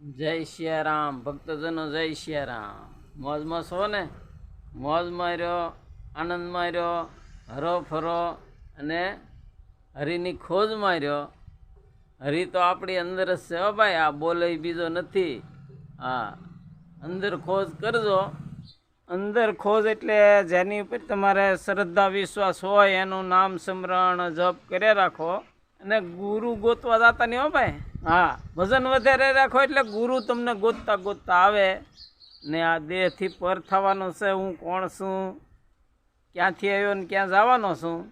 જય સિયારામ ભક્તજનો જય સિયારામ મોજમાં છો ને? મોજ માર્યો આનંદ માર્યો હરો ફરો અને હરિની ખોજ માર્યો હરી તો આપણી અંદર જ છે ભાઈ, આ બોલે બીજો નથી. હા, અંદર ખોજ કરજો. અંદર ખોજ એટલે જેની ઉપર તમારે શ્રદ્ધા, વિશ્વાસ હોય, એનું નામ, સ્મરણ, જપ કર્યા રાખો. અને ગુરુ ગોતવા જતા નહીં હો ભાઈ. હા, વજન વધારે રાખો એટલે ગુરુ તમને ગોતતા ગોતતા આવે ને આ દેહથી પર થવાનો છે, હું કોણ છું, ક્યાંથી આવ્યો ને ક્યાં જવાનો છું,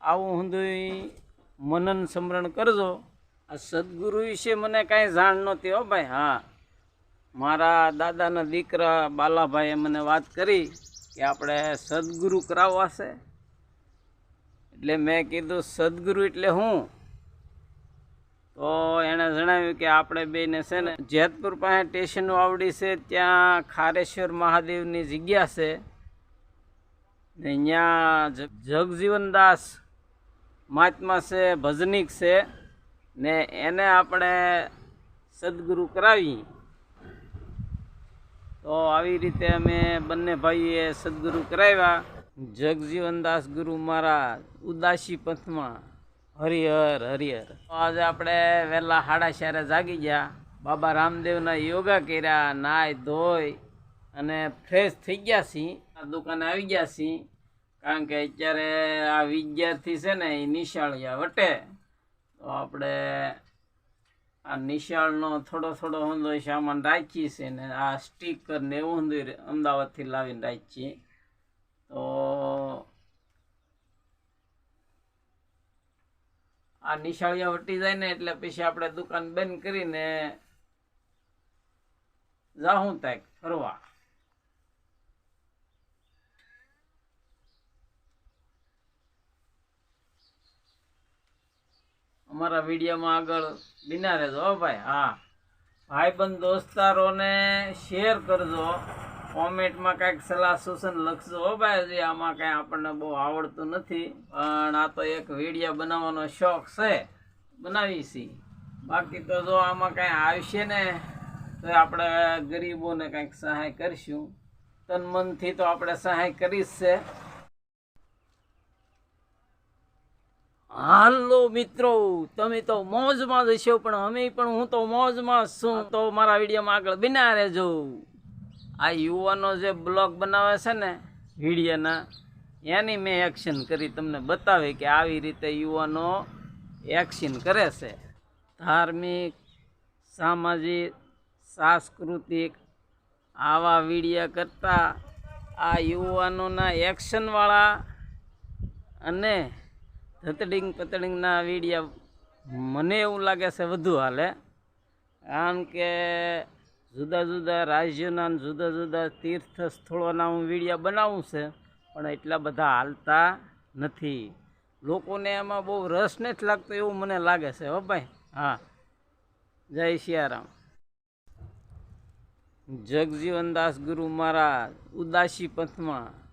આવું હું મનન સ્મરણ કરજો. આ સદગુરુ વિશે મને કાંઈ જાણ નહોતી હો ભાઈ, હા. મારા દાદાના દીકરા બાલાભાઈએ મને વાત કરી કે આપણે સદગુરુ કરાવવા છે. એટલે મેં કીધું, સદગુરુ એટલે હું? તો એણે જણાવ્યું કે આપણે બેને છે ને જેતપુર પાસે સ્ટેશન આવડી છે, ત્યાં ખારેશ્વર મહાદેવની જગ્યા છે. ને અહીંયા જગજીવનદાસ મહાત્મા છે, ભજનીક છે. ને એને આપણે સદગુરુ કરાવી. તો આવી રીતે અમે બંને ભાઈએ સદગુરુ કરાવ્યા. જગજીવનદાસ ગુરુ મારા ઉદાસી પંથમાં હરિહર હરિહર. આજે આપણે વહેલા હાડા ચારે જાગી ગયા. બાબા રામદેવના યોગા કર્યા નાય ધોઈ અને ફ્રેશ થઈ ગયા છીએ. દુકાને આવી ગયા છીએ. કારણ કે અત્યારે આ વિદ્યાર્થી છે ને, એ નિશાળિયા વટે. તો આપણે આ નિશાળનો થોડો થોડો હંધો સામાન રાખીએ છીએ ને, આ સ્ટીકર ને એવું હંધુય અમદાવાદથી લાવીને રાખીએ તો આ નિશાળિયા વટી જાય ને એટલે પછી આપણે દુકાન બંધ કરીને જાહું તાક ફરવા. અમારા વિડીયોમાં આગળ બિના રહેજો હો ભાઈ. હા. ભાઈબંધ દોસ્તારોને શેર કરજો. કોમેન્ટમાં કાંઈક સલાહ સૂચન લખજો હો ભાઈ આમાં કાંઈ આપણને બહુ આવડતું નથી, પણ આ તો એક વીડિયો બનાવવાનો શોખ છે. બનાવી છી. બાકી તો જો આમાં કાંઈ આવશે ને, તો આપણે ગરીબોને કાંઈક સહાય કરીશું. તન મનથી તો આપણે સહાય કરી જ છે. હાલો મિત્રો, તમે તો મોજમાં જ છો પણ અમે પણ હું તો મોજમાં છું. તો મારા વિડીયોમાં આગળ બિના રહેજો. આ યુવાનો જે બ્લોગ બનાવે છે ને વિડીયોના, એની મેં એક્શન કરી. તમને બતાવી કે આવી રીતે યુવાનો એક્શન કરે છે. ધાર્મિક, સામાજિક, સાંસ્કૃતિક, આવા વિડીયા કરતાં આ યુવાનોના એક્શનવાળા અને ધતડીંગ પતડિંગના વિડીયા, મને એવું લાગે છે વધુ હાલે. કારણ કે જુદા જુદા રાજ્યોના જુદા જુદા તીર્થ સ્થળોના હું વિડીયા બનાવું છે, પણ એટલા બધા હાલતા નથી. લોકોને એમાં બહુ રસ નથી લાગતો એવું મને લાગે છે, હો ભાઈ. હા. જય સિયારામ. જગજીવનદાસ ગુરુ મહારાજ, ઉદાસી પંથમાં.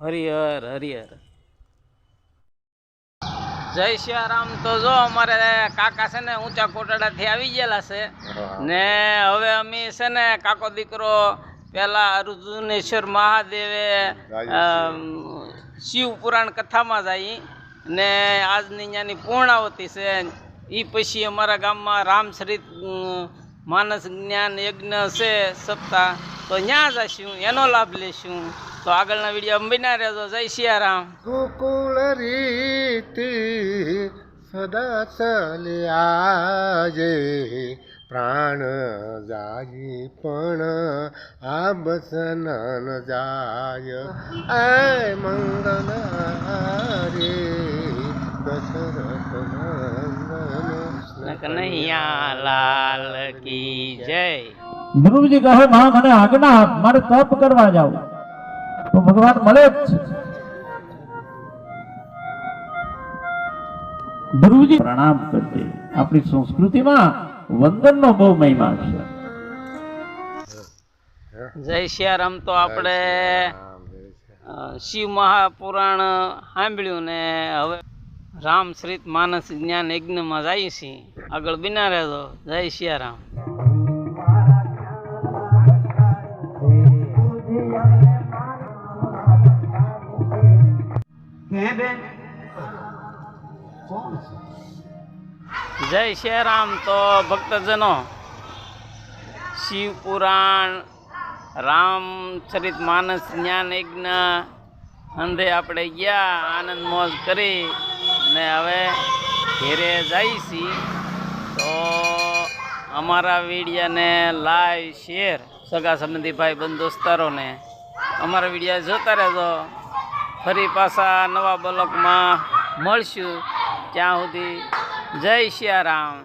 હરિહર હરિહર. જય સિયારામ. તો જો અમારે કાકા છે ને ઊંચા કોટડાથી આવી ગયેલા છે. ને હવે અમે છે ને કાકો દીકરો પેલા અર્જુનેશ્વર મહાદેવે શિવ પુરાણ કથામાં જાય. ને આજની ત્યાંની પૂર્ણાવતી છે. એ પછી અમારા ગામમાં રામચરિત માનસ જ્ઞાન યજ્ઞ છે સપ્તાહ. તો ત્યાં જશું એનો લાભ લેશું. તો આગળના વીડિયો બિના રહેજો. જય સિયારામ. ગોકુળ રીતિ સદા ચાલ્યાજે પ્રાણ જાગી પણ આ બસનન જાય. આ મંગલ રે દશરથ કનૈયા લાલ કી જય. ધ્રુવજી કહે મા મને આજ્ઞા મારે તપ કરવા જાવ તો ભગવાન મળે જ છે. ગુરુજી પ્રણામ કરજે. આપણી સંસ્કૃતિમાં વંદનનો બહુ મહિમા છે. જય સિયારામ તો આપણે રામ શિવ મહાપુરાણ સાંભળ્યું ને હવે રામશ્રીત માનસ જ્ઞાન યજ્ઞમાં જાય છીએ. આગળ બિના રહેજો જય સિયારામ જય શ્રીરામ તો ભક્તજનો. શિવ પુરાણ રામચરિત માનસ જ્ઞાન યજ્ઞ અંધે આપણે ગયા, આનંદ મોજ કરી ને હવે ઘેરે જાય છીએ તો અમારા વિડીયાને લાઈવ શેર, સગા સંબંધી ભાઈ બંધ દોસ્તારોને અમારા વિડીયા જોતા રહેજો. ફરી પાછા નવા બ્લોકમાં મળશું. ત્યાં સુધી જય સિયારામ